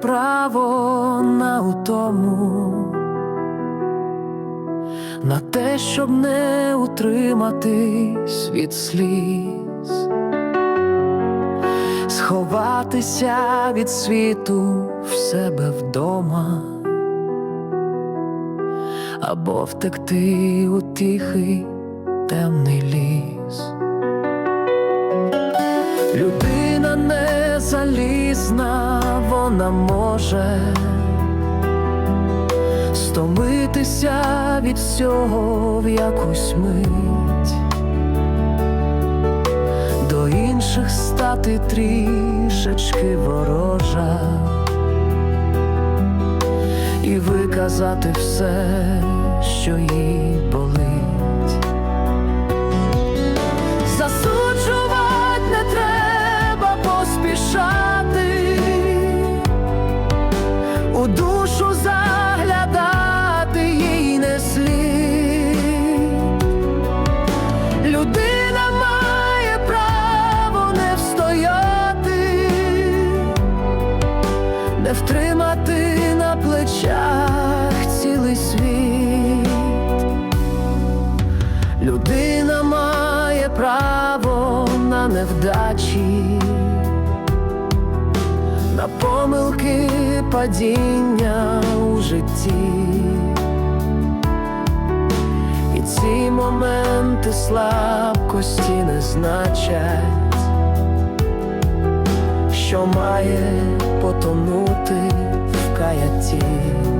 право на утому, на те, щоб не утриматись від сліз, сховатися від світу в себе вдома, або втекти у тихий темний ліс. Людина не залізна вона може стомитися від всього в якусь мить, до інших стати трішечки ворожа і виказати все, що їй не втримати на плечах цілий світ. Людина має право на невдачі, на помилки падіння у житті. І ці моменти слабкості не значать, що має потонути каятті.